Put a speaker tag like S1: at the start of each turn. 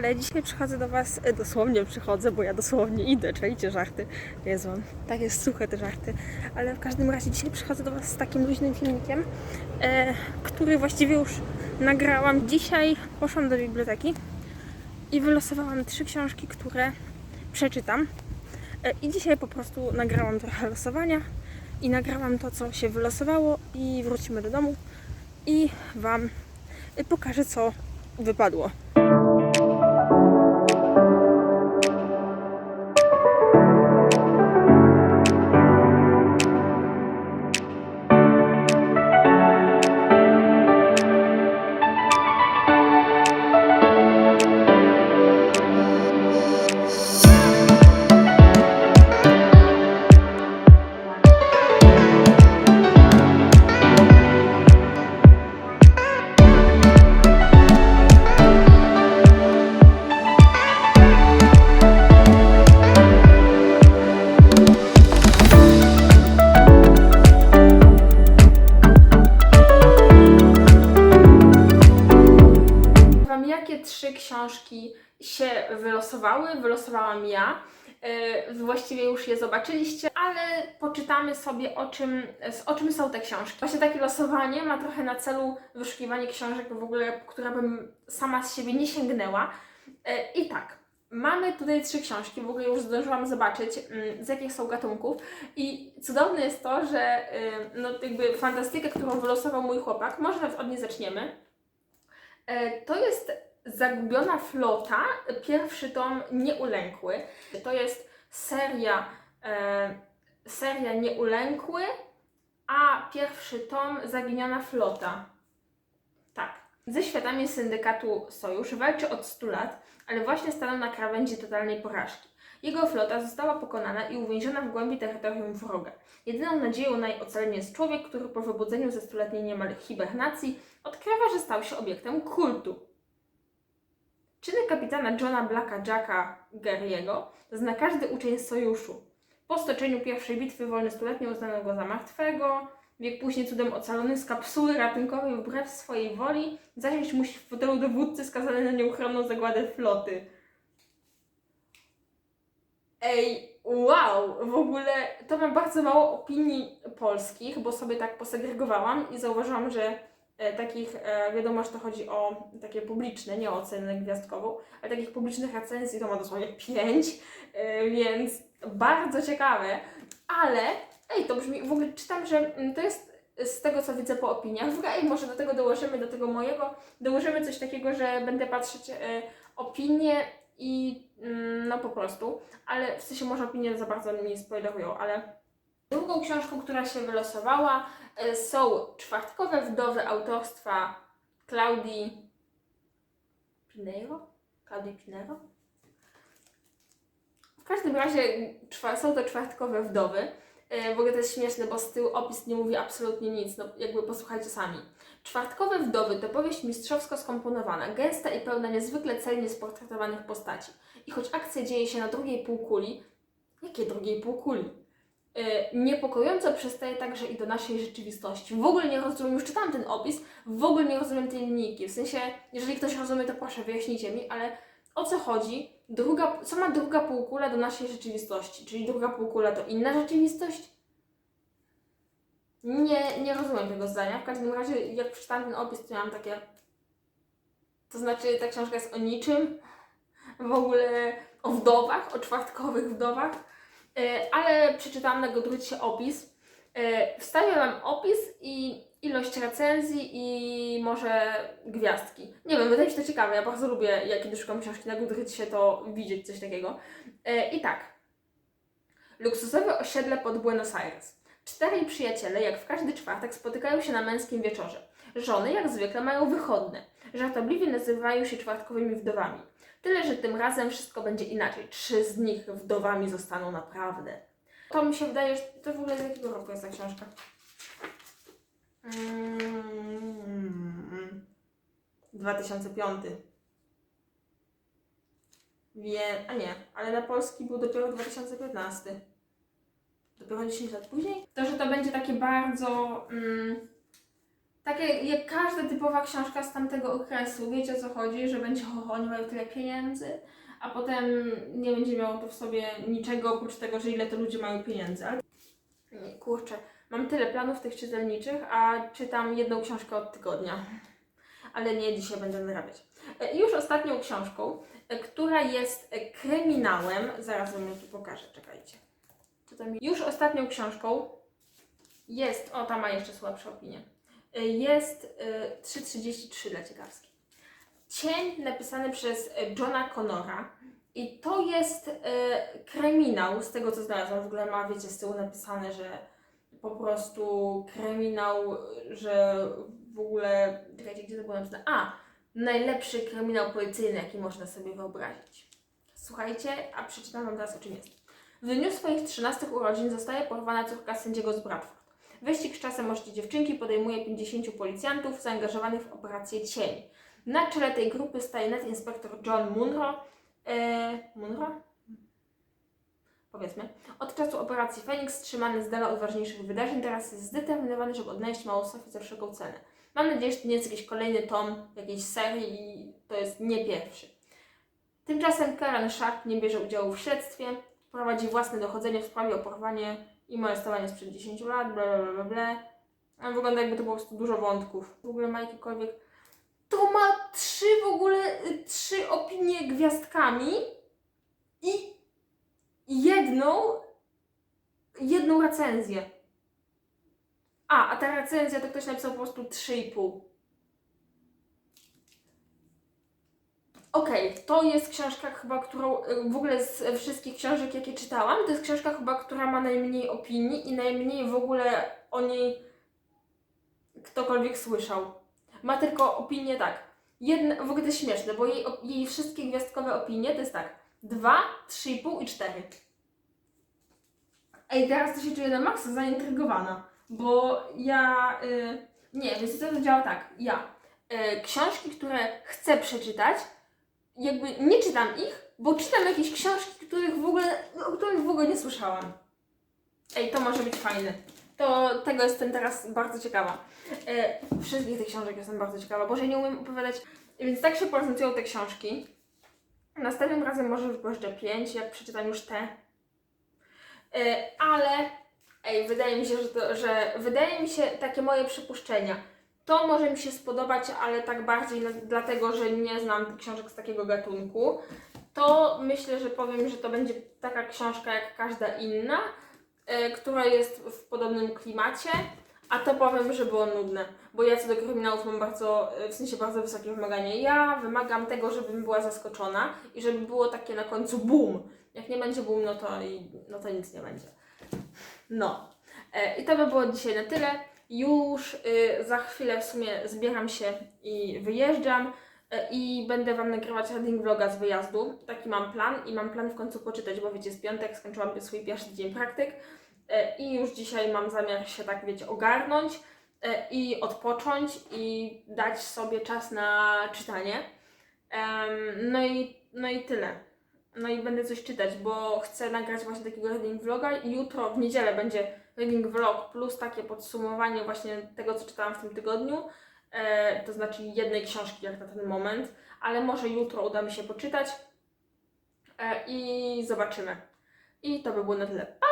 S1: Ale dzisiaj przychodzę do Was, e, dosłownie przychodzę, bo ja dosłownie idę, czajcie żarty. Jezu, tak jest suche te żarty. Ale w każdym razie dzisiaj przychodzę do Was z takim luźnym filmikiem, e, który właściwie już nagrałam. Dzisiaj poszłam do biblioteki i wylosowałam trzy książki, które przeczytam. E, I dzisiaj po prostu nagrałam trochę losowania i nagrałam to, co się wylosowało i wrócimy do domu i Wam e, pokażę, co wypadło. Wylosowały, wylosowałam ja. Yy, Właściwie już je zobaczyliście, ale poczytamy sobie o czym, o czym są te książki. Właśnie takie losowanie ma trochę na celu wyszukiwanie książek w ogóle, które bym sama z siebie nie sięgnęła. Yy, I tak, mamy tutaj trzy książki, w ogóle już zdążyłam zobaczyć mm, z jakich są gatunków i cudowne jest to, że yy, no jakby fantastykę, którą wylosował mój chłopak, może nawet od niej zaczniemy. To jest Zagubiona Flota, pierwszy tom Nieulękły. To jest seria, e, seria Nieulękły, a pierwszy tom Zaginiona Flota. Tak. Ze światami syndykatu Sojusz walczy od 100 lat, ale właśnie stanął na krawędzi totalnej porażki. Jego flota została pokonana i uwięziona w głębi terytorium wroga. Jedyną nadzieją na jej ocalenie jest człowiek, który po wybudzeniu ze stuletniej niemal hibernacji odkrywa, że stał się obiektem kultu. Czyny kapitana Johna Blacka Jacka Gary'ego zna każdy uczeń z sojuszu. Po stoczeniu pierwszej bitwy wolny stuletnie uznano go za martwego. Wiek później cudem ocalony z kapsuły ratunkowej wbrew swojej woli zasiąść musi w fotelu dowódcy skazany na nieuchronną zagładę floty. Ej, wow! W ogóle to ma bardzo mało opinii polskich, bo sobie tak posegregowałam i zauważyłam, że takich, e, wiadomo, że to chodzi o takie publiczne, nie o ocenę gwiazdkową, ale takich publicznych recenzji to ma dosłownie pięć, e, więc bardzo ciekawe, ale ej, to brzmi, w ogóle czytam, że mm, to jest z tego, co widzę po opiniach, w ogóle ej, może do tego dołożymy, do tego mojego, dołożymy coś takiego, że będę patrzeć e, opinie i mm, no po prostu, ale w sensie może opinie za bardzo mi nie spoilerują, ale drugą książką, która się wylosowała e, są Czwartkowe Wdowy autorstwa Claudii Pinheiro? Claudii Pinheiro? W każdym razie są to czwartkowe wdowy. E, W ogóle to jest śmieszne, bo z tyłu opis nie mówi absolutnie nic, no jakby posłuchajcie sami. Czwartkowe wdowy to powieść mistrzowsko skomponowana, gęsta i pełna niezwykle celnie sportretowanych postaci. I choć akcja dzieje się na drugiej półkuli, jakiej drugiej półkuli? E, niepokojąco przystaje także i do naszej rzeczywistości. W ogóle nie rozumiem, już czytałam ten opis, w ogóle nie rozumiem tej linijki. W sensie, jeżeli ktoś rozumie, to proszę, wyjaśnijcie mi, ale o co chodzi? Druga, co ma druga półkula do naszej rzeczywistości? Czyli druga półkula to inna rzeczywistość? Nie, nie rozumiem tego zdania. W każdym razie, jak przeczytałam ten opis, to miałam takie. To znaczy, ta książka jest o niczym. W ogóle o wdowach, o czwartkowych wdowach. E, ale przeczytałam na Godrucie opis. E, Wstawię Wam opis i ilość recenzji i może gwiazdki. Nie wiem, wydaje mi się to ciekawe. Ja bardzo lubię, jak kiedy szukam książki na Goodreadsie, to widzieć coś takiego. E, I tak. Luksusowe osiedle pod Buenos Aires. Czterej przyjaciele, jak w każdy czwartek, spotykają się na męskim wieczorze. Żony, jak zwykle, mają wychodne. Żartobliwie nazywają się czwartkowymi wdowami. Tyle, że tym razem wszystko będzie inaczej. Trzy z nich wdowami zostaną naprawdę. To mi się wydaje, że to w ogóle z jakiego roku jest ta książka? Mm, 2005. Wie, a nie, ale na polski był dopiero 2015. Dopiero 10 lat później. To, że to będzie takie bardzo. Mm, takie jak każda typowa książka z tamtego okresu. Wiecie o co chodzi, że będzie ho, oni mają tyle pieniędzy, a potem nie będzie miało to w sobie niczego oprócz tego, że ile to ludzie mają pieniędzy. Ale kurczę, mam tyle planów tych czytelniczych, a czytam jedną książkę od tygodnia. Ale nie, dzisiaj będę narabiać. E, Już ostatnią książką, e, która jest e, kryminałem, zaraz wam ją tu pokażę, czekajcie. Już ostatnią książką jest, o ta ma jeszcze słabsze opinie, jest e, 3.33 dla ciekawski. Cień napisany przez e, Johna Connora i to jest e, kryminał, z tego co znalazłam, w ogóle ma, wiecie, z tyłu napisane, że po prostu kryminał, że w ogóle, czekajcie, gdzie to było napisane? A, najlepszy kryminał policyjny, jaki można sobie wyobrazić. Słuchajcie, a przeczytam wam teraz o czym jest. W dniu swoich 13 urodzin zostaje porwana córka sędziego z Bradford. Wyścig z czasem możecie dziewczynki podejmuje 50 policjantów zaangażowanych w operację Cień. Na czele tej grupy staje net inspektor John Munro. E, Munro? Powiedzmy. Od czasu operacji Phoenix trzymany z dala od ważniejszych wydarzeń, teraz jest zdeterminowany, żeby odnaleźć małą Sofię za wszelką cenę. Mam nadzieję, że to nie jest jakiś kolejny tom jakiejś serii i to jest nie pierwszy. Tymczasem Karen Sharp nie bierze udziału w śledztwie, prowadzi własne dochodzenie w sprawie o porwanie i molestowanie sprzed 10 lat, bla bla bla bla. A wygląda jakby to było po prostu dużo wątków. W ogóle ma jakikolwiek... To ma trzy w ogóle, y, trzy opinie gwiazdkami i jedną, jedną recenzję. A, a ta recenzja to ktoś napisał po prostu 3,5. Okej, to jest książka chyba, którą y, w ogóle z wszystkich książek, jakie czytałam, to jest książka chyba, która ma najmniej opinii i najmniej w ogóle o niej ktokolwiek słyszał. Ma tylko opinię tak. Jedne, w ogóle to jest śmieszne, bo jej, jej wszystkie gwiazdkowe opinie to jest tak. 2, 3,5 i 4. Ej, teraz to się czuję na maksa zaintrygowana, bo ja. Y, nie, więc to działa tak. Ja y, książki, które chcę przeczytać, jakby nie czytam ich, bo czytam jakieś książki, których w ogóle, o których w ogóle nie słyszałam. Ej, to może być fajne. To tego jestem teraz bardzo ciekawa. E, wszystkich tych książek jestem bardzo ciekawa, bo że nie umiem opowiadać. Więc tak się prezentują te książki. Następnym razem może wypożyczę pięć, jak przeczytam już te. E, ale ej, wydaje mi się, że, to, że wydaje mi się takie moje przypuszczenia. To może mi się spodobać, ale tak bardziej na, dlatego, że nie znam książek z takiego gatunku. To myślę, że powiem, że to będzie taka książka jak każda inna, e, która jest w podobnym klimacie, a to powiem, że było nudne, bo ja co do kryminałów mam bardzo, e, w sensie bardzo wysokie wymagania. Ja wymagam tego, żebym była zaskoczona i żeby było takie na końcu boom. Jak nie będzie boom, no to, i- no to nic nie będzie. No. E, I to by było dzisiaj na tyle. Już y, za chwilę w sumie zbieram się i wyjeżdżam e, i będę Wam nagrywać reading vloga z wyjazdu. Taki mam plan i mam plan w końcu poczytać, bo wiecie, z piątek skończyłam swój pierwszy dzień praktyk e, i już dzisiaj mam zamiar się tak, wiecie, ogarnąć i odpocząć i dać sobie czas na czytanie. No i, no i tyle. No i będę coś czytać, bo chcę nagrać właśnie takiego reading vloga i jutro w niedzielę będzie reading vlog plus takie podsumowanie właśnie tego, co czytałam w tym tygodniu. E, to znaczy jednej książki jak na ten moment, ale może jutro uda mi się poczytać e, i zobaczymy. I to by było na tyle. Pa!